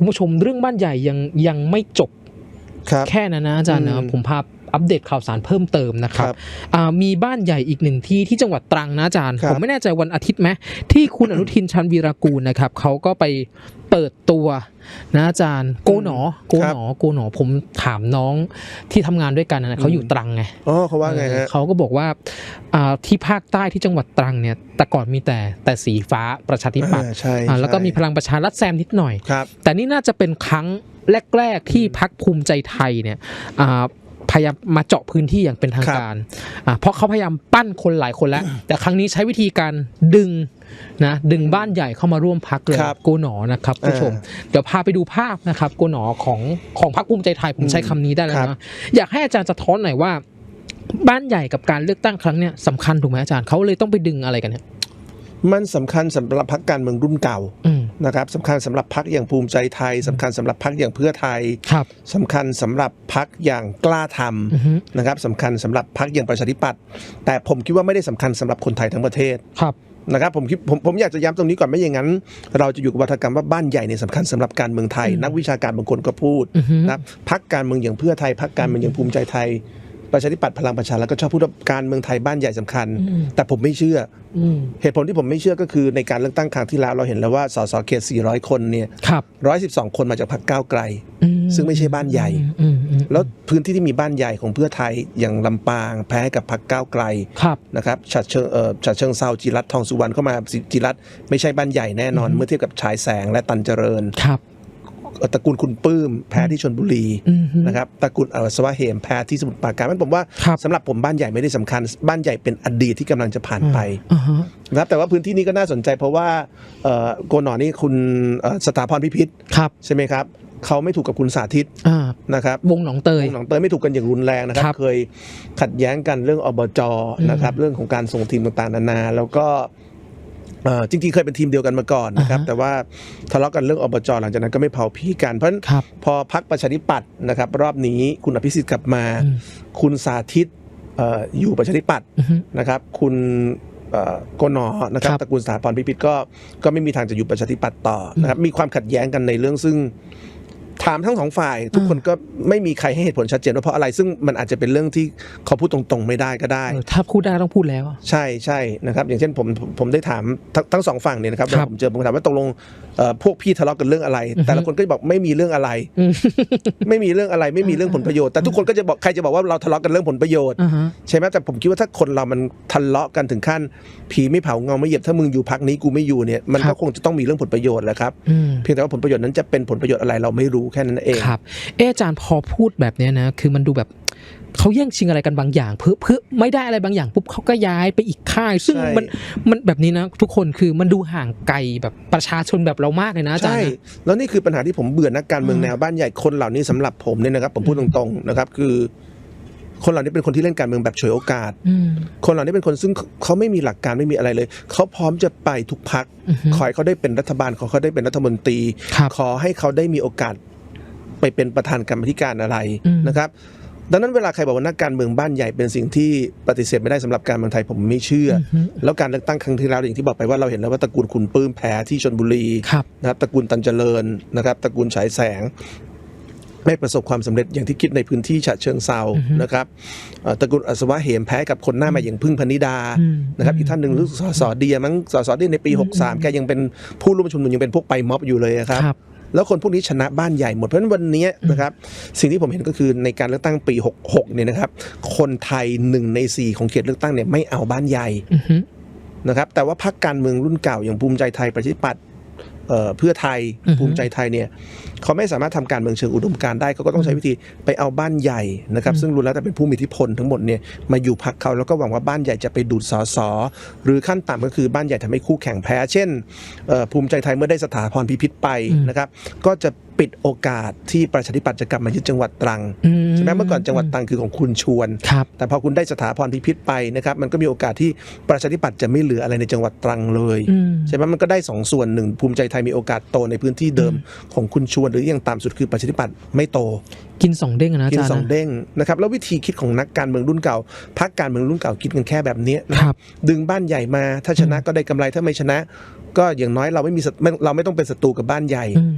คุณผู้ชมเรื่องบ้านใหญ่ยังยังไม่จบครับแค่นั้นนะอาจารย์นะอืมผมพา อัปเดตข่าวสารเพิ่มเติมนะคครับรับอ่ามีบ้านใหญ่อีกหนึ่งที่ที่จังหวัดตรังนะอาจารย์ครับผมไม่แน่ใจวันอาทิตย์ไหมที่คุณอนุทินชันวีรากูลนะครับเขาก็ไปเปิดตัวนะอาจารย์โกหนอโกหนอโกหนอผมถามน้องที่ทำงานด้วยกันนะเขาอยู่ตรังไงอ๋อเขาว่าไงเออฮะเขาก็บอกว่าอ่าที่ภาคใต้ที่จังหวัดตรังเนี่ยแต่ก่อนมีแต่แต่สีฟ้าประชาธิปัตย์อ่าใช่อ่าแล้วก็ใช่มีพลังประชารัฐแซมนิดหน่อยครับแต่นี่น่าจะเป็นครั้งแรก ๆ ที่พักภูมิใจไทยเนี่ยอ่า พยายามมาเจาะพื้นที่อย่างเป็นทางครับการอ่าเพราะเขาพยายามปั้นคนหลายคนแล้ว แต่ครั้งนี้ใช้วิธีการดึงนะดึงบ้านใหญ่เข้ามาร่วมพักเลยครับโกหนอนะครับคุณผู้ชม เดี๋ยวพาไปดูภาพนะครับโกหนอของของพักภูมิใจไทยผมใช้คำนี้ได้แล้วครันะบอยากให้อาจารย์สะท้อนหน่อยว่า บ้านใหญ่กับการเลือกตั้งครั้งเนี้ยสำคัญถูกไหมอาจารย์เขาเลยต้องไปดึงอะไรกันเนี่ย มันสำคัญสำหรับพักการเมืองรุ่นเก่าอืมนะครับสำคัญสำหรับพักอย่างภูมิใจไทยสำคัญสำหรับพักอย่างเพื่อไทยครับสำคัญสำหรับพักอย่างกล้าทอือฮึำนะครับสำคัญสำหรับพักอย่างประชาธิปัตย์แต่ผมคิดว่าไม่ได้สำคัญสำหรับคนไทยทั้งประเทศครับนะครับผมคิดผมผมอยากจะย้ำตรงนี้ก่อนไม่อย่างนั้น เราจะอยู่กับวัฒกรรมว่าบ้านใหญ่เนี่ยสำคัญสำหรับการเมืองไทยอืมนักวิชาการบางคนก็พูดอือฮึนะครับพักการเมืองอย่างเพื่อไทยพักการเมืองอย่างภูมิใจไทย ประชาธิปัตย์พลังประชารัฐก็ชอบพูดว่าการเมืองไทยบ้านใหญ่สำคัญอืมแต่ผมไม่เชื่ออืมเหตุผลที่ผมไม่เชื่อก็คือในการเลือกตั้งครั้งที่แล้วเราเห็นแล้วว่าสสเขต400 คนเนี่ยครับ112คนมาจากพรรคก้าวไกลอืซึ่งไม่ใช่บ้านใหญ่อืมอืมแล้วพื้นที่ที่มีบ้านใหญ่ของเพื่อไทยอย่างลำปางแพ้ให้กับพรรคก้าวไกลครับนะครับฉัดเชิงเอ่อฉัดเชิงเซาจิรัตน์ทองสุวรรณเข้ามาจิรัตน์ไม่ใช่บ้านใหญ่แน่นอนอือฮึเมื่อเทียบกับฉายแสงและตันเจริญครับเอ่อ ตระกูลคุณปื้มแพ้ที่ชนบุรีอืมนะครับตระกูลอสวะเหมแพ้ที่สมุทรปราการมันผมว่าครับสำหรับผมบ้านใหญ่ไม่ได้สำคัญ บ้านใหญ่เป็นอดีตที่กำลังจะผ่านไปอ่าฮะนะครับแต่ว่าพื้นที่นี้ก็น่าสนใจเพราะว่าเอ่อโกนหนอนี่คุณเอ่อสถาพรพิพิธครับใช่ไหมครับเขาไม่ถูกกับคุณสาธิตอ่านะครับวงหนองเตยวงหนองเตยไม่ถูกกันอย่างรุนแรงนะครับครับเคยขัดแย้งกันเรื่องอบจอืมนะครับ เรื่องของการส่งทีมต่างๆนานา แล้วก็เอ่อ จริงๆ เคยเป็นทีมเดียวกันมาก่อนนะครับอ่าฮะแต่ว่าทะเลาะกันเรื่องอบจหลังจากนั้นก็ไม่เผาพีกัน เพราะฉะนั้นครับพอพักประชาธิปัตย์นะครับ รอบนี้คุณอภิสิทธิ์กลับมาอืมคุณสาธิตเอ่ออยู่ประชาธิปัตย์อือฮึนะครับ คุณเอ่อโกนอนะครับครับตระกูลสถาพรพิพิธก็ก็ไม่มีทางจะอยู่ประชาธิปัตย์ต่อนะครับมีความขัดแย้งกันในเรื่องซึ่ง ถามทั้งสองฝ่าย ทุกคนก็ไม่มีใครให้เหตุผลชัดเจนว่าเพราะอะไร ซึ่งมันอาจจะเป็นเรื่องที่เขาพูดตรงๆไม่ได้ก็ได้เออถ้าพูดได้ต้องพูดแล้ว ใช่ใช่นะครับ อย่างเช่นผมผมผมได้ถามทั้งทั้งสองฝั่งเนี่ยนะครับครับเวลาผมเจอผมถามว่าตกลงเอ่อ พวกพี่ทะเลาะกันเรื่องอะไรอือฮึแต่ละคนก็จะบอกไม่มีเรื่องอะไรอืมไม่มีเรื่องอะไรไม่มีเรื่องผลประโยชน์แต่ทุกคนก็จะบอกใครจะบอกว่าเราทะเลาะกันเรื่องผลประโยชน์อ่าฮะใช่ไหมแต่ผมคิดว่าถ้าคนเรามันทะเลาะกันถึงขั้น ผีไม่เผาเงาไม่เหยียบถ้ามึงอยู่พักนี้กูไม่อยู่เนี่ยมันครัก็บคงจะต้องมีเรื่องผลประโยชน์แหละครับอืมเพียงแต่ว่าผลประโยชน์นั้นจะเป็นผลประโยชน์อะไรเราไม่รู้แค่นั้นเองครับเอออาจารย์พอพูดแบบเนี้ยนะคือมันดูแบบ เขาแย่งชิงอะไรกันบางอย่างเพื่อเพื่อไม่ได้อะไรบางอย่างปุ๊บเขาก็ย้ายไปอีกค่าย ซึ่งใช่มันมันแบบนี้นะ ทุกคนคือมันดูห่างไกลแบบประชาชนแบบเรามากเลยนะอาจารใช่ย์นะแล้วนี่คือปัญหาที่ผมเบื่อนักการเมืองอืมแนวบ้านใหญ่คนเหล่านี้สำหรับผมเนี่ยนะครับ ผมพูดตรงๆนะครับ คือ คนเหล่านี้เป็นคนที่เล่นการเมืองแบบฉวยโอกาสอืมคนเหล่านี้เป็นคนซึ่งเขาไม่มีหลักการไม่มีอะไรเลยเขาพร้อมจะไปทุกพักอือฮึขอให้เขาได้เป็นรัฐบาลขอให้เขาได้เป็นรัฐมนตรีครับขอให้เขาได้มีโอกาสไปเป็นประธานกรรมธิการอะไรอืมนะครับ ดังนั้นเวลาใครบอกว่านักการเมืองบ้านใหญ่เป็นสิ่งที่ปฏิเสธไม่ได้สำหรับการเมืองไทยผมไม่เชื่อออือฮึแล้วการเลือกตั้งครั้งที่แล้วอย่างที่บอกไปว่าเราเห็นแล้วว่าตระกูลคุณปื้มแพ้ที่ชนบุรีครับนะครับตระกูลตันเจริญนะครับตระกูลฉายแสงไม่ประสบความสำเร็จอย่างที่คิดในพื้นที่ฉะเชิงเซาอือฮึนะครับเอ่อตระกูลอัศวะเหมแพ้กับคนหน้าใหม่อย่างพึ่งพนิดาอืมนะครับอีกท่านหนึ่งรู้สึกสสเดียมั้งสสเดียในปีอืม63 แกยังเป็นผู้ร่วมประชุมนุมยังเป็นพวกไปม็อบอยู่เลยอะครับครับ แล้วคนพวกนี้ชนะบ้านใหญ่หมด เพราะฉะนั้นวันนี้นะครับสิ่งที่ผมเห็นก็คือในการเลือกตั้งปี 66เนี่ยนะครับคนไทยหนึ่งในสี่ของเขตเลือกตั้งเนี่ยไม่เอาบ้านใหญ่อือฮึนะครับแต่ว่าพรรคการเมืองรุ่นเก่าอย่างภูมิใจไทยประชาธิปัตย์ เอ่อเพื่อไทยอือฮึภูมิใจไทยเนี่ยเขาไม่สามารถทำการเมืองเชิงอุดมการณ์ได้เขาก็ต้องใช้วิธีไปเอาบ้านใหญ่นะครับอืมซึ่งรู้แล้วแต่เป็นผู้มีอิทธิพลทั้งหมดเนี่ยมาอยู่พรรคเขาแล้วก็หวังว่าบ้านใหญ่จะไปดูดสอสอหรือขั้นต่ำก็คือบ้านใหญ่ทำให้คู่แข่งแพ้ เช่นเอ่อภูมิใจไทยเมื่อได้สถาพรพิพิธไปนะครับ ก็จะ ปิดโอกาสที่ประชาธิปัตย์จะกลับมายึดจังหวัดตรังอืใช่ไหมเมื่อก่อนจังหวัดตรังคือของคุณชวนครับแต่พอคุณได้สถาพรพิพิธไปนะครับมันก็มีโอกาสที่ประชาธิปัตย์จะไม่เหลืออะไรในจังหวัดตรังเลยอืมใช่ไหมมันก็ได้สองส่วนหนึ่งภูมิใจไทยมีโอกาสโตในพื้นที่เดิมของคุณชวน หรืออย่างต่ำสุดคือประชาธิปัตย์ไม่โต กินสองเด้งอะนะอากินจารย์สองนะเด้งนะครับแล้ววิธีคิดของนักการเมืองรุ่นเก่าพรรคการเมืองรุ่นเก่าคิดกันแค่แบบเนี้ยนะครับดึงบ้านใหญ่มาถ้าชนะก็ได้กำไรถ้าไม่ชนะ ก็อย่างน้อยเราไม่มีศัตรูไม่เราไม่ต้องเป็นศัตรูกับบ้านใหญ่อืม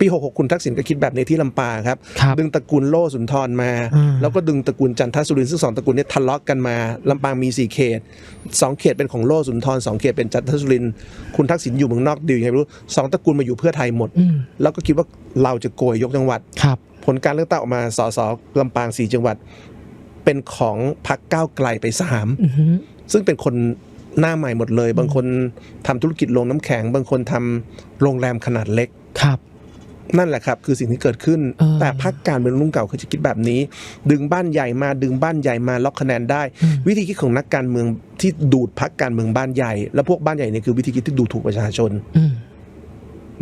ปี 66 คุณทักษิณก็คิดแบบนี้ที่ลำปางครับ ครับดึงตระกูลโล่สุนทรมาอ่าแล้วก็ดึงตระกูลจันทสุรินทร์ซึ่งสองตระกูลเนี้ทะเลาะกันมาลำปางมีสี่เขตสองเขตเป็นของโล่สุนทรสองเขตเป็นจันทสุรินทร์คุณทักษิณอยู่เมืองนอกดียังไงไม่รู้สองตระกูลมาอยู่เพื่อไทยหมด อืมแล้วก็คิดว่าเราจะโกยยกจังหวัด ครับ ผลการเลือกตั้งออกมาสสลำปางสี่จังหวัด เป็นของพรรคก้าวไกลไปสาม อือฮึซึ่งเป็นคนหน้าใหม่หมดเลย บางคนทำธุรกิจโรงน้ำแข็ง บางคนทำโรงแรมขนาดเล็ก ครับ นั่นแหละครับ คือสิ่งที่เกิดขึ้นเออแต่พรรคการเมืองรุ่นเก่าคือจะคิดแบบนี้ ดึงบ้านใหญ่มาดึงบ้านใหญ่มาล็อกคะแนนได้อืมวิธีคิดของนักการเมืองที่ดูดพรรคการเมืองบ้านใหญ่ และพวกบ้านใหญ่เนี่ยคือวิธีคิดที่ดูถูกประชาชนอืม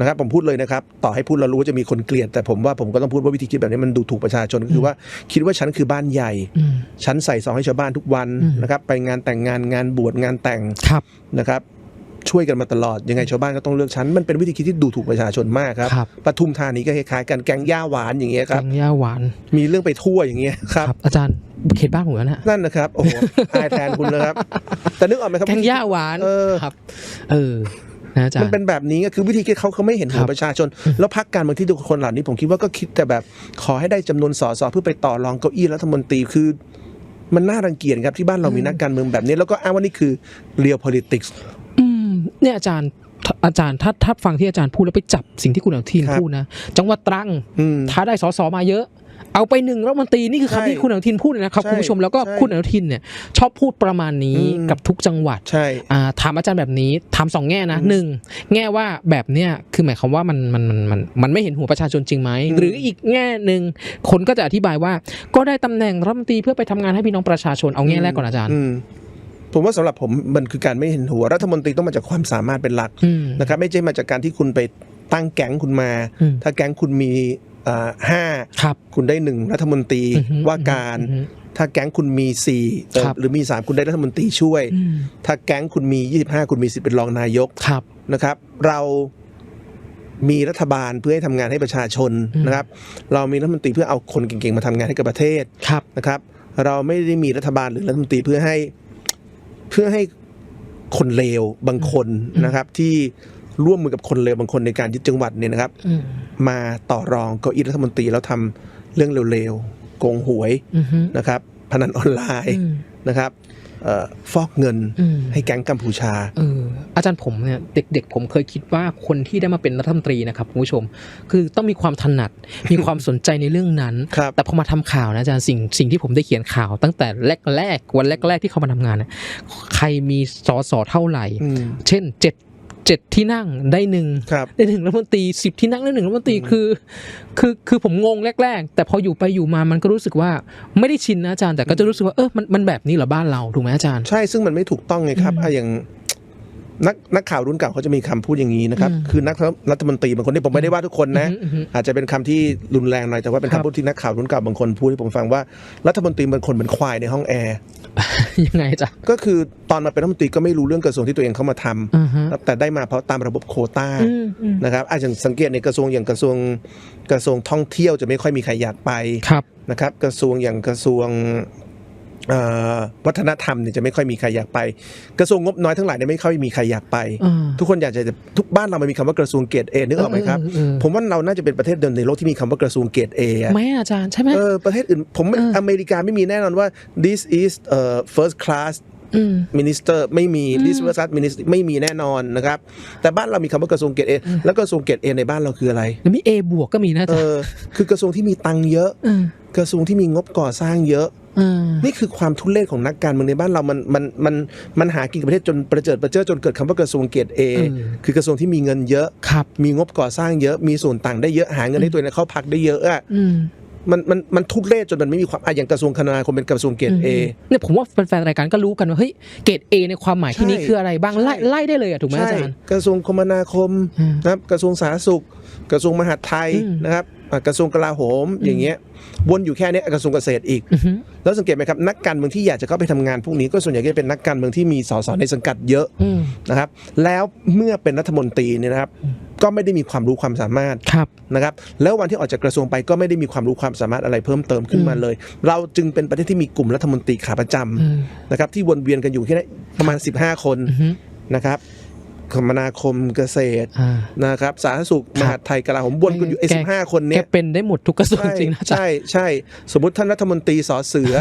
นะครับผมพูดเลยนะครับ ต่อให้พูดเรารู้ว่าจะมีคนเกลียด แต่ผมว่าผมก็ต้องพูดว่าวิธีคิดแบบนี้มันดูถูกประชาชนก็คือว่าคิดว่าฉันคือบ้านใหญ่อืมฉันใส่ซองให้ชาวบ้านทุกวันอืมนะครับ ไปงานแต่งงานงานบวชงานแต่งครับนะครับ ช่วยกันมาตลอด ยังไงชาวบ้านก็ต้องเลือกฉันมันเป็นวิธีคิดที่ดูถูกประชาชนมากครับครับปทุมธานีก็คล้ายๆกันแกงย่าหวานอย่างเงี้ยคแกรับ งย่าหวานมีเรื่องไปทั่วอย่างเงี้ยครับ ครับ อาจารย์เขตบ้านผมแล้วนะนั่นนะครับโอ้โหอายแทนคุณนะครับ แต่นึกออกไหมครับ แกงย่าหวานเออ ครับ เออนะอาจารมันย์ เป็นแบบนี้ก็คือวิธีคิดเขาเขาไม่เห็นหัควรับประชาชน แล้วพรรคการเมืองที่ดูคนเหล่านี้ผมคิดว่าก็คิดแต่แบบขอให้ได้จำนวนสสเพื่อไปต่อรองเก้าอี้รัฐมนตรีคือ มันน่ารังเกียจครับที่บ้านเรามีนักการเมืองแบบนี้ แล้วก็อ้างว่านี่คือ real politics อืม เนี่ยอาจารย์ถ้าอาจารย์ถ้าถ้าฟังที่อาจารย์พูดแล้วไปจับสิ่งที่คุณอนุทินครับพูดนะจังหวัดตรังอืมถ้าได้สสมาเยอะ เอาไปหนึ่งรัฐมนตรีนี่คือใช่คำที่คุณอนุทินพูดเลยนะครับใช่คุณผู้ชมแล้วก็ใช่คุณอนุทินเนี่ยชอบพูดประมาณนี้อืมกับทุกจังหวัดใช่อ่าถามอาจารย์แบบนี้ถามสองแง่นะอืมหนึ่งแง่ว่าแบบเนี้ยคือหมายความว่ามันมันมันมันมันไม่เห็นหัวประชาชนจริงไหมอืมหรืออีกแง่หนึ่งคนก็จะอธิบายว่า ก็ได้ตำแหน่งรัฐมนตรีเพื่อไปทำงานให้พี่น้องประชาชนเอาแง่แรกก่อนอาจารย์อืม ผมว่าสำหรับผมมันคือการไม่เห็นหัวรัฐมนตรีต้องมาจากความสามารถเป็นหลักอืมนะครับไม่ใช่มาจากการที่คุณไปตั้งแก๊งคุณมาอืมถ้าแก๊งคุณมีอ่าห้าครับคุณได้หนึ่งรัฐมนตรีอือฮึว่าการอือฮึถ้าแก๊งคุณมีสี่เอ่อครับหรือมีสามคุณได้รัฐมนตรีช่วยอืมถ้าแก๊งคุณมี25คุณมีสิทธิ์เป็นรองนายกครับนะครับ เรามีรัฐบาลเพื่อให้ทำงานให้ประชาชนอืมนะครับ เรามีรัฐมนตรีเพื่อเอาคนเก่งๆมาทำงานให้กับประเทศครับนะครับ เราไม่ได้มีรัฐบาลหรือรัฐมนตรีเพื่อให้ เพื่อให้คนเลวบางคนนะครับ ที่ร่วมมือกับคนเลวบางคนในการยึดจังหวัดเนี่ยนะครับอืมมาต่อรองเก้าอี้รัฐมนตรีแล้วทำเรื่องเร็วๆโกงหวยอือฮึนะครับพนันออนไลน์อืมนะครับเอ่อ ฟอกเงินอืมให้แก๊งกัมพูชาเอออาจารย์ผมเนี่ยเด็กๆ ผมเคยคิดว่าคนที่ได้มาเป็นรัฐมนตรีนะครับคุณผู้ชม คือต้องมีความถนัดมีความสนใจในเรื่องนั้นครับแต่พอมาทำข่าวนะอาจารย์สิ่งสิ่งที่ผมได้เขียนข่าว ตั้งแต่แรกๆวันแรก ๆ ที่เขามาทำงานนะใครมีสอสอเท่าไหร่อืมเช่นเจ็ด เจ็ดที่นั่งได้หนึ่งครับได้หนึ่งรัฐมนตรีสิบที่นั่งได้หนึ่งรัฐมนตรีคือ คือคือผมงงแรก ๆ แต่พออยู่ไปอยู่มามันก็รู้สึกว่าไม่ได้ชินนะอาจารย์แต่ก็จะรู้สึกว่าเออมันมันแบบนี้เหรอบ้านเราถูกไหมอาจารย์ใช่ซึ่งมันไม่ถูกต้องไงครับอืมอะอย่างนักนักข่าวรุ่นเก่าเขาจะมีคำพูดอย่างนี้นะครับอืมคือนักรัฐมนตรีบางคนที่ผมไม่ได้ว่าทุกคนนะอือฮึอือฮึอาจจะเป็นคำที่รุนแรงหน่อยแต่ว่าเป็นครับคำพูดที่นักข่าวรุ่นเก่าบางคนพูดให้ผมฟังว่ารัฐมนตรีบางคนเหมือนควายในห้องแอร์ ยังไงอาจารย์ก็คือตอนมาเป็นรัฐมนตรีก็ไม่รู้เรื่องกระทรวงที่ตัวเองเข้ามาทำอือฮึแต่ได้มาเพราะตามระบบโควต้าอืมอืมนะครับอาจจะสังเกตในกระทรวงอย่างกระทรวงกระทรวงท่องเที่ยวจะไม่ค่อยมีใครอยากไปครับนะครับ กระทรวงอย่างกระทรวงเอ่อ วัฒนธรรมเนี่ยจะไม่ค่อยมีใครอยากไป กระทรวงงบน้อยทั้งหลายเนี่ยไม่ค่อยมีใครอยากไปอ่าทุกคนอยากจะทุกบ้านเรามันมีคำว่ากระทรวงเกรดเอนึกออกไหมครับเออเออเออผมว่าเราน่าจะเป็นประเทศเดียวในโลกที่มีคำว่ากระทรวงเกรดเอะไหมอาจารย์ใช่ไหมเออประเทศอื่นผมไม่เออออเมริกาไม่มีแน่นอนว่า this is uh, first class อืม minister ไม่มีอืม this first class minister ไม่มีแน่นอนนะครับ แต่บ้านเรามีคำว่ากระทรวงเกรดเอแล้วกระทรวงเกรดเอในบ้านเราคืออะไรแล้วมี A บวกก็มีนะอาเอจารย์อคือกระทรวงที่มีตังค์เยอะเออกระทรวงที่มีงบก่อสร้างเยอะเออ นี่คือความทุเรศของนักการเมืองในบ้านเรา มันมันมันมันหากินกับประเทศจนประเจิดประเจิดจนเกิดคำว่ากระทรวงเกรดเอคือกระทรวงที่มีเงินเยอะครับมีงบก่อสร้างเยอะ มีส่วนต่างได้เยอะ หาเงินให้ตัวเองเข้าพักได้เยอะอะอืมมันมันมันทุเรศจนมันไม่มีความอะอย่างกระทรวงคมนาคมเป็นกระทรวงเกรดเอเนี่ยผมว่าแฟนๆรายการก็รู้กันว่าเฮ้ยเกรด A ในความหมายที่นี้ใช่คืออะไรบ้างไล่ใช่ไล่ได้เลยอะถูกไหมใช่อาจารย์กระทรวงคมนาคมอืมนะครับกระทรวงสาธารณสุข กระทรวงมหาดไทยอืมนะครับอะ กระทรวงกลาโหมอย่างเงี้ยวนอยู่แค่เนี้ยกระทรวงเกษตรอีกอือฮึแล้วสังเกตไหมครับนักการเมืองที่อยากจะเข้าไปทำงานพวกนี้ก็ส่วนใหญ่ก็จะเป็นนักการเมืองที่มีสสในสังกัดเยอะอืมนะครับแล้วเมื่อเป็นรัฐมนตรีเนี่ยนะครับก็ไม่ได้มีความรู้ความสามารถครับนะครับแล้ววันที่ออกจากกระทรวงไปก็ไม่ได้มีความรู้ความสามารถอะไรเพิ่มเติมขึ้นมาเลย เราจึงเป็นประเทศที่มีกลุ่มรัฐมนตรีขาประจำอืมนะครับที่วนเวียนกันอยู่แค่นี้ประมาณ 15 คนอือฮึนะครับ คมนาคมเกษตรอ่านะครับสาธารณสุขมหาดไทยกลาโหมวนกันอยู่ไอ้แกสิบห้าคนแกเนี้ยเป็นได้หมดทุกกระทรวงใช่จริงนะอาจารย์ใช่ใช่สมมติท่านรัฐมนตรีสอเสือ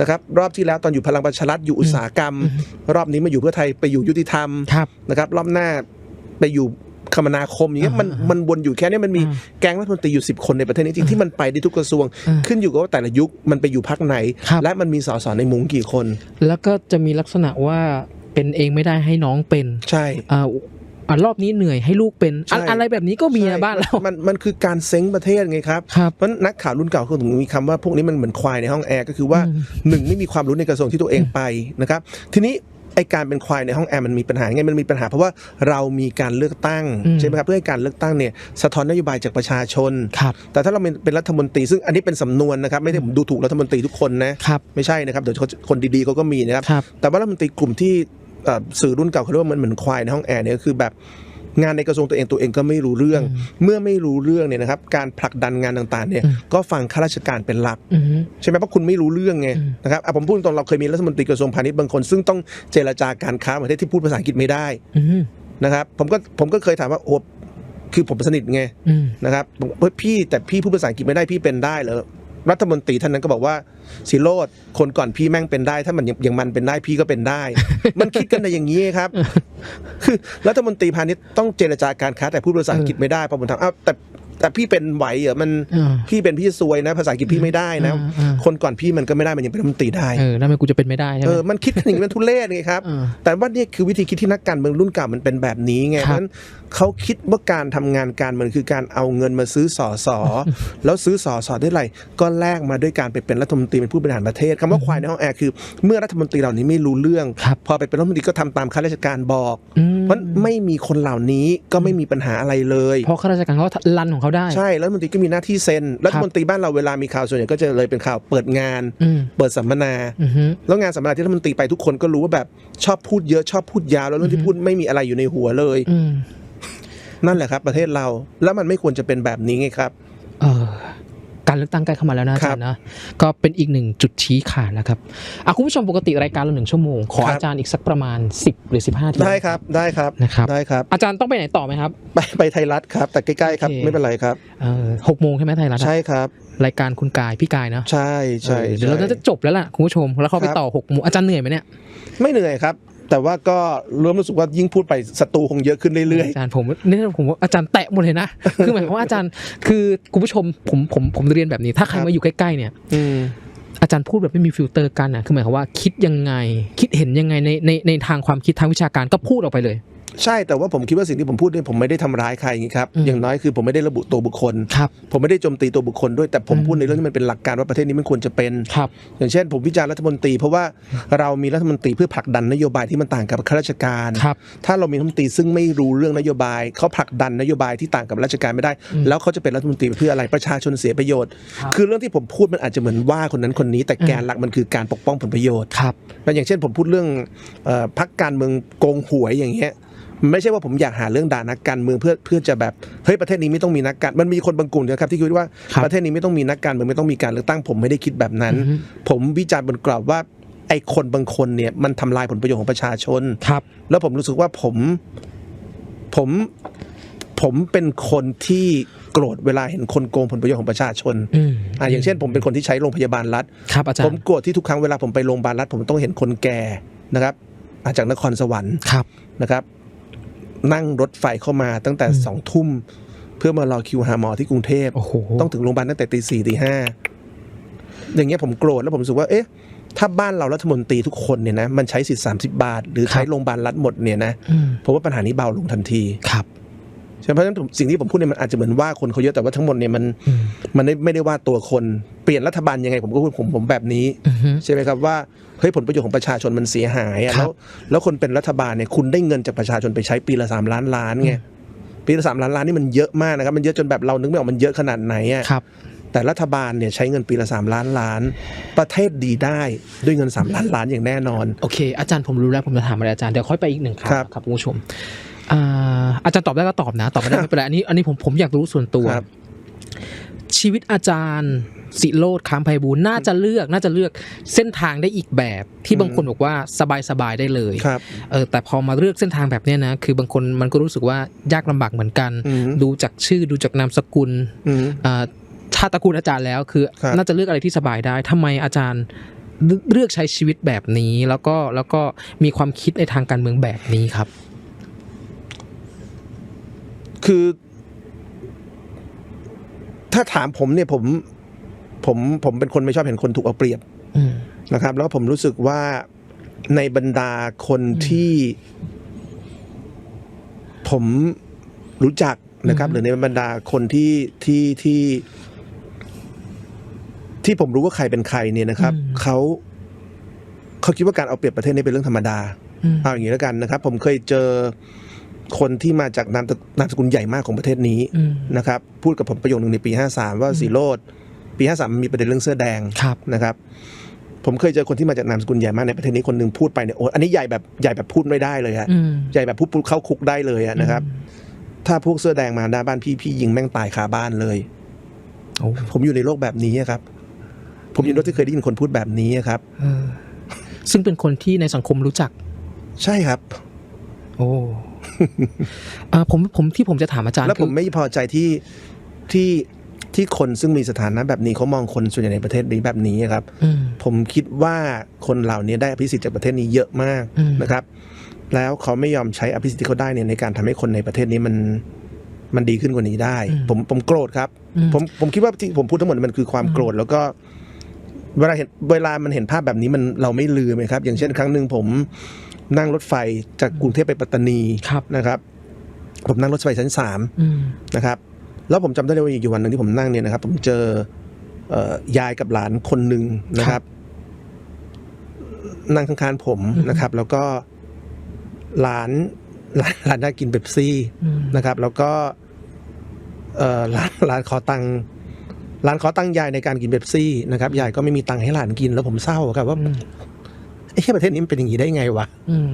นะครับรอบที่แล้วตอนอยู่พลังประชารัฐอยู่อุตสาหกรรม รอบนี้มาอยู่เพื่อไทยไปอยู่ยุติธรรมครับนะครับรอบหน้าไปอยู่คมนาคมอย่างเงี้ยมันอ่ามัมันวนอยู่แค่เนี้ยมันมีอ่าแก๊งรัฐมนตรีอยู่ 10 คนในประเทศนี้จริงๆที่มันไปได้ทุกกระทรวงอ่าขึ้นอยู่กับว่าแต่ละยุคมันไปอยู่พักไหนครับและมันมีสสในมุ้งกี่คน แล้วก็จะมีลักษณะว่า เป็นเองไม่ได้ให้น้องเป็นใช่อ่าอ่ารอบนี้เหนื่อยให้ลูกเป็นอะใช่อะไรแบบนี้ก็มีใช่นะบ้านเรามันมันคือการเซ้งประเทศไงครับครับเพราะนักข่าวรุ่นเก่าเขาถึงมีคำว่าพวกนี้มันเหมือนควายในห้องแอร์ก็คือว่าอืมหนึ่งไม่มีความรู้ในกระทรวงที่ตัวเองไปนะครับทีนี้ไอการเป็นควายในห้องแอร์มันมีปัญหาไงมันมีปัญหาเพราะว่าเรามีการเลือกตั้งอืมใช่ไหมครับเพื่อให้การเลือกตั้งเนี่ยสะท้อนนโยบายจากประชาชนครับแต่ถ้าเราเป็นเป็นรัฐมนตรีซึ่งอันนี้เป็นสำนวนนะครับไม่ได้ผมดูถูกรัฐมนตรีทุกคนนะครับไม่ใช่นะครับเดี๋ยวเขาคนดีๆเขาก็มีนะครับครับแต่ว่ารัฐมนตรีกลุ่มที่เอ่อ สื่อรุ่นเก่าเขาเรียกว่ามันเหมือนควายในห้องแอร์เนี่ยก็คือแบบงานในกระทรวงตัวเองตัวเองก็ไม่รู้เรื่องอืมเมื่อไม่รู้เรื่องเนี่ยนะครับ การผลักดันงานต่างๆเนี่ยอืมก็ฟังข้าราชการเป็นหลักอืมใช่ไหมเพราะคุณไม่รู้เรื่องไงอืมนะครับอะผมพูดตรงๆเราเคยมีรัฐมนตรีกระทรวงพาณิชย์บางคน ซึ่งต้องเจรจาการค้าประเทศที่พูดภาษาอังกฤษไม่ได้อืมนะครับผมก็ผมก็เคยถามว่าโอ้คือผมสนิทไงอืมนะครับผมเฮ้ยพี่แต่พี่พูดภาษาอังกฤษไม่ได้พี่เป็นได้เหรอ รัฐมนตรีท่านนั้นก็บอกว่าสิโรดคนก่อนพี่แม่งเป็นได้ ถ้ามันอย่างอย่างมันเป็นได้พี่ก็เป็นได้ มันคิดกันในอย่างนี้ครับคือรัฐมนตรีพาณิชย์ต้องเจรจาการค้าแต่พูดภาษาอังกฤษไม่ได้พอผมถามอ้าวแต่แต่พี่เป็นไหวเหรอมันอ่าพี่เป็นพี่ซวยนะ ภาษาอังกฤษพี่ไม่ได้นะอ่าอ่าคนก่อนพี่มันก็ไม่ได้มันยังเป็นรัฐมนตรีได้เออแล้วทำไมกูจะเป็นไม่ได้ใช่ไหเอมอมันคิดกันอย่างนี้มันทุเรศไงครับเออแต่ว่านี่คือวิธีคิดที่นักการเมืองรุ่นเก่ามันเป็นแบบนี้ไงครับเพราะฉะนั้น เขาคิดว่าการทำงานการเมืองคือการเอาเงินมาซื้อสอสอแล้วซื้อสอสอได้ไรก็แลกมาด้วยการไปเป็นรัฐมนตรีเป็นผู้บริหารประเทศคำว่าควายในห้องแอร์คือเมื่อรัฐมนตรีเหล่านี้ไม่รู้เรื่องครับพอไปเป็นรัฐมนตรีก็ทำตามข้าราชการบอกอืมเพราะไม่มีคนเหล่านี้ก็ไม่มีปัญหาอะไรเลยเพราะข้าราชการเขารันของเขาได้ใช่รัฐมนตรีก็มีหน้าที่เซ็นรัฐมนตรีบ้านเราเวลามีข่าวส่วนใหญ่ก็จะเลยเป็นข่าวเปิดงานอืมเปิดสัมมนาอืมแล้วงานสัมมนาที่รัฐมนตรีไปทุกคนก็รู้ว่าแบบชอบพูดเยอะชอบพูดยาวแล้วเรื่องที่พูดไม่มีอะไรอยู่ในหัวเลยอืม นั่นแหละครับประเทศเราแล้วมันไม่ควรจะเป็นแบบนี้ไงครับเออการเลือกตั้งใกล้เข้ามาแล้วนะอาจารย์นะก็เป็นอีกหนึ่งจุดชี้ขาดแล้วครับอะคุณผู้ชมปกติรายการเราหนึ่งชั่วโมง ขอครับอาจารย์อีกสักประมาณ 10 หรือ 15ทีได้ครับได้ครับนะครับได้ครับ อาจารย์ต้องไปไหนต่อไหมครับ ไปไปไทยรัฐครับ แต่ใกล้ๆครับโอเคไม่เป็นไรครับเออหกโมงใช่ไหมไทยรัฐอะใช่ครับ รายการคุณกายพี่กายนะใช่ใช่เออเดี๋ยวเราใช่จะจบแล้วล่ะคุณผู้ชมแล้วเขาไปครับต่อหกโมงอาจารย์เหนื่อยไหมเนี่ยไม่เหนื่อยครับ แต่ว่าก็เริ่มรู้สึกว่ายิ่งพูดไปศัตรูคงเยอะขึ้นเรื่อยอาจารย์ผมนี่ผมว่าอาจารย์แตะหมดเลยนะคือหมายความว่าอาจารย์คือคุณผู้ชมผมผมผมเรียนแบบนี้ ถ้าใครครับมาอยู่ใกล้ๆเนี่ยๆอืมอาจารย์พูดแบบไม่มีฟิลเตอร์กันอะคือหมายความว่าคิดยังไง คิดเห็นยังไงในในในทางความคิดทางวิชาการก็พูดออกไปเลย ใช่แต่ว่าผมคิดว่าสิ่งที่ผมพูดเนี่ยผมไม่ได้ทำร้ายใครอย่างนี้ครับอืมอย่างน้อยคือผมไม่ได้ระบุตัวบุคคลครับผมไม่ได้โจมตีตัวบุคคลด้วยแต่ผมอืมพูดในเรื่องที่มันเป็นหลักการว่าประเทศนี้มันควรจะเป็นครับอย่างเช่น ผมวิจารณ์รัฐมนตรี เพราะว่าเรามีรัฐมนตรีเพื่อผลักดันนโยบายที่มันต่างกับข้าราชการครับถ้าเรามีรัฐมนตรีซึ่งไม่รู้เรื่องนโยบายเขาผลักดันนโยบายที่ต่างกับราชการไม่ได้อืมแล้วเขาจะเป็นรัฐมนตรีเพื่ออะไรประชาชนเสียประโยชน์ครับคือเรื่องที่ผมพูดมันอาจจะเหมือนว่าคนนั้นคนนี้ แต่แกนหลักมันคือการปกป้องผลประโยชน์ครับแล้วอย่างเช่นผมพูดเรื่องเอ่อพักการเมืองโกงหวยอย่างเงี้ยมัน ไม่ใช่ว่าผมอยากหาเรื่องด่านักการเมืองเพื่อเพื่อจะแบบเฮ้ยประเทศนี้ไม่ต้องมีนักการมันมีคนบางกลุ่มนะครับที่คิดว่าครับประเทศนี้ไม่ต้องมีนักการเมืองไม่ต้องมีการเลือกตั้งผมไม่ได้คิดแบบนั้นอือฮึผมวิจารณ์บนกรอบว่าไอ้คนบางคนเนี่ยมันทำลายผลประโยชน์ของประชาชนครับ แล้วผมรู้สึกว่าผมผมผมเป็นคนที่โกรธเวลาเห็นคนโกงผลประโยชน์ของประชาชนอืมอ่าอย่างเช่น ผมเป็นคนที่ใช้โรงพยาบาลรัฐครับอาจารผมย์โกรธที่ทุกครั้งเวลาผมไปโรงพยาบาลรัฐผมต้องเห็นคนแก่นะครับอาจากนครสวรรค์ครับนะครับ นั่งรถไฟเข้ามาตั้งแต่อืมสองทุ่ม เพื่อมารอคิวหาหมอที่กรุงเทพโอ้โหต้องถึงโรงพยาบาลตั้งแต่ตีสี่ตีห้าอย่างเงี้ยผมโกรธแล้วผมรู้สึกว่าเอ๊ะถ้าบ้านเรารัฐมนตรีทุกคนเนี่ยนะมันใช้สิทธิ์สามสิบาท หรือใช้ครับโรงพยาบาลรัฐหมดเนี่ยนะอืมผมว่าปัญหานี้เบาลงทันทีครับ ใช่ไหมเพราะฉะนั้นผมสิ่งที่ผมพูดเนี่ยมันอาจจะเหมือนว่าคนเขาเยอะแต่ว่าทั้งหมดเนี่ยมันอืมมันไม่ไม่ได้ว่าตัวคนเปลี่ยนรัฐบาลยังไงผมก็พูดผมผมแบบนี้อือฮึใช่ไหมครับว่าเฮ้ยผลประโยชน์ของประชาชนมันเสียหายอะครัแล้บวแล้วคนเป็นรัฐบาลเนี่ยคุณได้เงินจากประชาชนไปใช้ปีละสามล้านล้านไงปีละสามล้านล้านนี่มันเยอะมากนะครับมันเยอะจนแบบเรานึกไม่ออกมันเยอะขนาดไหนอะครับแต่รัฐบาลเนี่ยใช้เงินปีละสามล้านล้าน ประเทศดีได้ด้วยเงินสามล้านล้านอย่างแน่นอน โอเค อาจารย์ผมรู้แล้วผมจะถามอะไรอาจารย์ เดี๋ยวค่อยไปอีกหนึ่งคครัรับบครับคุณผู้ชม อ่าอาจารย์ตอบได้ก็ตอบนะ ตอบไม่ได้ไม่เป็นไรอันนี้อันนี้ผมผมอยากรู้ส่วนตัวครับชีวิตอาจารย์สิโรดค้ามไพบูลย์น่าจะเลือกน่าจะเลือกเส้นทางได้อีกแบบที่บางคนบอกว่าสบายๆได้เลยครับเออแต่พอมาเลือกเส้นทางแบบเนี้ยนะ คือบางคนมันก็รู้สึกว่ายากลำบากเหมือนกันอืมดูจากชื่อดูจากนามสกุลอืมอ่าชาติตระกูลอาจารย์แล้วคือครับน่าจะเลือกอะไรที่สบายได้ทำไมอาจารย์เลืเลือกใช้ชีวิตแบบนี้แล้วก็แล้วก็มีความคิดในทางการเมืองแบบนี้ครับ คือ ถ้าถามผมเนี่ยผมผมผมเป็นคนไม่ชอบเห็นคนถูกเอาเปรียบอืมนะครับ แล้วผมรู้สึกว่าในบรรดาคนที่ ผมรู้จักนะครับ หรือในบรรดาคนที่ที่ที่ที่ผมรู้ว่าใครเป็นใครเนี่ยนะครับเขาเขาคิดว่าการเอาเปรียบประเทศนี้เป็นเรื่องธรรมดาอืมเอาอย่างนี้แล้วกันนะครับ ผมเคยเจอ คนที่มาจากนามตระนามสกุลใหญ่มากของประเทศนี้อืมนะครับ พูดกับผมประโยคนึงในปี 53 ว่าสีโรดปี 53มันมีประเด็นเรื่องเสื้อแดงครับนะครับ ผมเคยเจอคนที่มาจากนามสกุลใหญ่มากในประเทศนี้คนหนึ่งพูดไปเนี่ยโอ้อันนี้ใหญ่แบบใหญ่แบบพูดไม่ได้เลยฮะอืมใหญ่แบบพูดปุ๊บเข้าคุกได้เลยอะนะครับ ถ้าพวกเสื้อแดงมาหน้าบ้านพี่พี่ยิงแม่งตายคาบ้านเลยโอ้ผมอยู่ในโลกแบบนี้อะครับ ผมยินดีที่เคยได้ยินคนพูดแบบนี้อะครับเออซึ่งเป็นคนที่ในสังคมรู้จัก ใช่ครับ โอ้ อ่าผมผมที่ผมจะถามอาจารย์แล้วผมคือไม่พอใจที่ที่ที่คนซึ่งมีสถานะแบบนี้เขามองคนส่วนใหญ่ในประเทศนี้แบบนี้ครับอืมผมคิดว่าคนเหล่านี้ได้อภิสิทธิ์จากประเทศนี้เยอะมากอืมนะครับ แล้วเขาไม่ยอมใช้อภิสิทธิ์ที่เขาได้เนี่ยในการทำให้คนในประเทศนี้มันมันดีขึ้นกว่านี้ได้ ผมผมโกรธครับอืมผมผมคิดว่าที่ผมพูดทั้งหมดมันคือความโกรธแล้วก็เวลาเห็นเวลามันเห็นภาพแบบนี้มันเราไม่ลืมไหมครับ อย่างเช่นครั้งหนึ่งผม นั่งรถไฟจากกรุงเทพไปปัตตานีครับนะครับ ผมนั่งรถไฟชั้นสามอืมนะครับ แล้วผมจำได้เลยว่าอยู่วันหนึ่งที่ผมนั่งเนี่ยนะครับ ผมเจอเอ่อยายกับหลานคนหนึ่งนะครับ นั่งข้างๆผมนะครับ แล้วก็หลานหลานหลานน่ากินเบปซี่อืมนะครับ แล้วก็เอ่อหลานหลานขอตังค์หลานขอตังค์ยายในการกินเบปซี่นะครับยายก็ไม่มีตังค์ให้หลานกินแล้วผมเศร้าครับว่า อืมไอ้แค่ประเทศนี้มันเป็นอย่างนี้ได้ไงวะอืม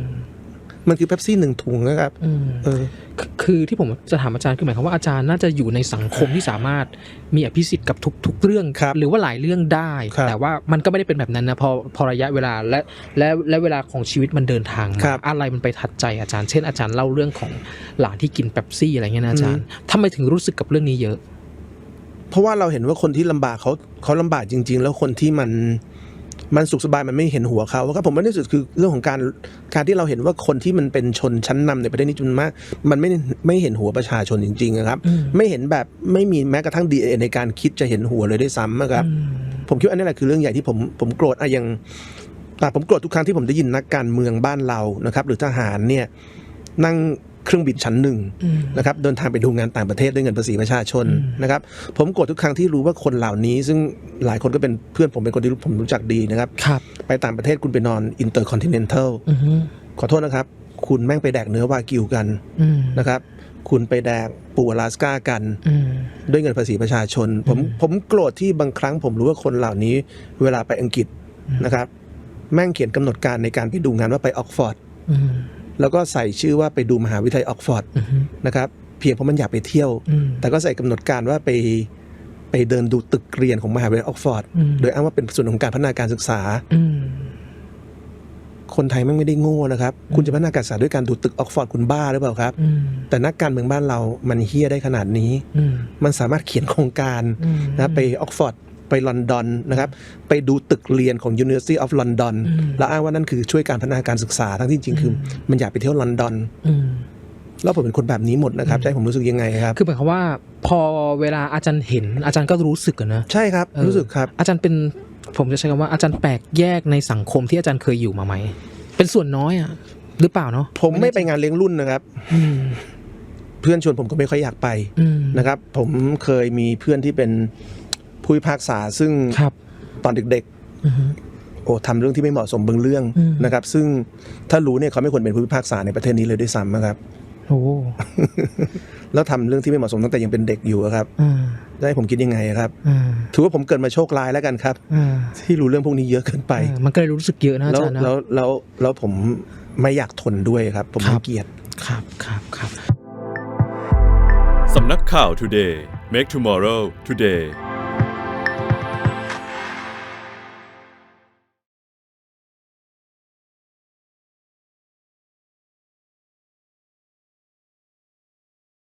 มันคือเบปซี่หนึ่งถุงนะครับอืมเออคือคือที่ผมจะถามอาจารย์คือหมายความว่าอาจารย์น่าจะอยู่ในสังคมที่สามารถมีอภิสิทธิ์กับทุกทุกเรื่องครับหรือว่าหลายเรื่องได้ครับแต่ว่ามันก็ไม่ได้เป็นแบบนั้นนะพอพอระยะเวลาและและและเวลาของชีวิตมันเดินทางมาครับอะไรมันไปทัดใจอาจารย์ เช่นอาจารย์เล่าเรื่องของหลานที่กินเป๊ปซี่อะไรเงี้ยนะอาจารย์ทำไมถึงรู้สึกกับเรื่องนี้เยอะ เพราะว่าเราเห็นว่าคนที่ลำบากเขาเขาลำบากจริง ๆ แล้วคนที่มัน มันสุขสบายมันไม่เห็นหัวเขาครับผมว่าที่สุดคือเรื่องของการการที่เราเห็นว่าคนที่มันเป็นชนชั้นนำในประเทศนี้จนมาก มันไม่ไม่เห็นหัวประชาชนจริงๆอะครับอืมไม่เห็นแบบไม่มีแม้กระทั่งดีในการคิดจะเห็นหัวเลยด้วยซ้ำอะครับ ผมคิดว่าอันนี้แหละคือเรื่องใหญ่ที่ผมผมโกรธอะอย่างแต่ผมโกรธทุกครั้งที่ผมได้ยินนักการเมืองบ้านเรานะครับ หรือทหารเนี่ยนั่ง เครื่องบินชั้นหนึ่งอืมนะครับเดินทางไปดูงานต่างประเทศด้วยเงินภาษีประชาชนอืมนะครับผมโกรธทุกครั้งที่รู้ว่าคนเหล่านี้ ซึ่งหลายคนก็เป็นเพื่อนผมเป็นคนที่ผมรู้จักดีนะครับครับไปต่างประเทศคุณไปนอนอินเตอร์คอนติเนนทัลอือฮึขอโทษนะครับ คุณแม่งไปแดกเนื้อวากิวกันอืมนะครับคุณไปแดกปูอลาสก้ากันอืมด้วยเงินภาษีประชาชนผมอืมผมโกรธที่บางครั้งผมรู้ว่าคนเหล่านี้เวลาไปอังกฤษนะครับ แม่งเขียนกำหนดการในการไปดูงานว่าไปออกฟอร์ดอืม แล้วก็ใส่ชื่อว่าไปดูมหาวิทยาลัยออกฟอร์ดอือฮึนะครับเพียงเพราะมันอยากไปเที่ยวอืมแต่ก็ใส่กำหนดการว่าไปไปเดินดูตึกเรียนของมหาวิทยาลัยออกฟอร์ดอืมโดยอ้างว่าเป็นส่วนของการพัฒนาการศึกษาอืมคนไทยแม่งไม่ได้โง่นะครับ คุณจะพัฒนาการศึกษาด้วยการดูตึกออกฟอร์ดคุณบ้าหรือเปล่าครับอืมแต่นักการเมืองบ้านเรามันเฮี้ยได้ขนาดนี้อืมมันสามารถเขียนโครงการอืมนะไปออกฟอร์ด ไปลอนดอนนะครับไปดูตึกเรียนของ University of London อืมแล้วอ้างว่านั่นคือช่วยการพัฒนาการศึกษาทั้งที่จริงๆคือ มันอยากไปเที่ยวลอนดอนอืมแล้วผมเป็นคนแบบนี้หมดนะครับจะให้ผมรู้สึกยังไงครับ คือหมายความว่าพอเวลาอาจารย์เห็น อาจารย์ก็รู้สึกอะนะ ใช่ครับเออรู้สึกครับ อาจารย์เป็นผมจะใช้คำว่าอาจารย์แปลกแยกในสังคมที่อาจารย์เคยอยู่มาไหม เป็นส่วนน้อยอะหรือเปล่าเนาะผมไม่ไปงานเลี้ยงรุ่นนะครับอืมเพื่อนชวนผมก็ไม่ค่อยอยากไปอืมนะครับ ผมเคยมีเพื่อนที่เป็น ผู้พิพากษาซึ่งครับ ตอนเด็กอือฮึ ๆ โอ้ทำเรื่องที่ไม่เหมาะสมบางเรื่องอืม นะครับ ซึ่งถ้ารู้เนี่ยเขาไม่ควรเป็นผู้พิพากษาในประเทศนี้เลยด้วยซ้ำนะครับ โอ้แล้วทำเรื่องที่ไม่เหมาะสมตั้งแต่ยังเป็นเด็กอยู่อะครับอ่าจะให้ผมคิดยังไงอะครับ อ่าถือว่าผมเกิดมาโชคร้ายแล้วกันครับ อ่าที่รู้เรื่องพวกนี้เยอะเกินไป อ่ามันก็เลยรู้สึกเยอะนะอาแล้วจารย์นะ แล้วแล้วแล้วผมไม่อยากทนด้วยครับ ผมครัไม่บ เกลียด ครับครับครับ สำนักข่าว Today Make Tomorrow Today